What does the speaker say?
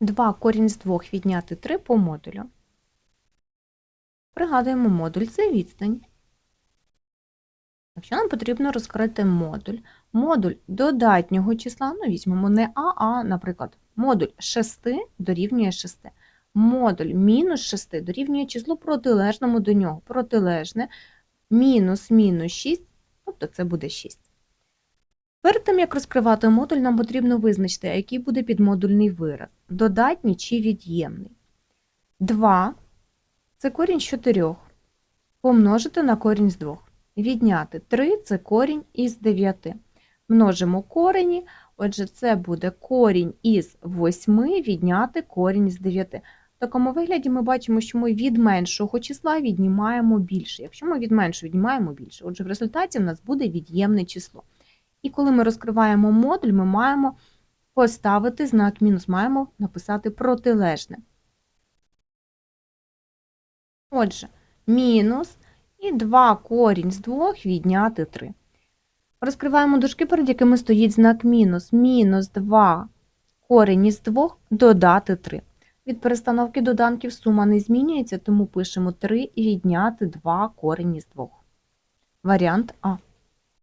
2 корінь з 2 відняти 3 по модулю. Пригадуємо, модуль – це відстань. Якщо нам потрібно розкрити модуль, модуль додатнього числа, ну візьмемо не А, а, наприклад, модуль 6 дорівнює 6. Модуль мінус 6 дорівнює числу протилежному до нього. Протилежне мінус мінус 6, тобто це буде 6. Перед тим, як розкривати модуль, нам потрібно визначити, який буде підмодульний вираз – додатній чи від'ємний. 2 – це корінь з 4, помножити на корінь з 2. Відняти 3 – це корінь із 9. Множимо корені, отже, це буде корінь із 8 відняти корінь з 9. В такому вигляді ми бачимо, що ми від меншого числа віднімаємо більше. Якщо ми від меншого віднімаємо більше, отже, в результаті в нас буде від'ємне число. І коли ми розкриваємо модуль, ми маємо поставити знак мінус, маємо написати протилежне. Отже, мінус і 2 корінь з 2 відняти 3. Розкриваємо дужки, перед якими стоїть знак мінус. Мінус 2 корінь із 2 додати 3. Від перестановки доданків сума не змінюється, тому пишемо 3 і відняти 2 корінь із 2. Варіант А.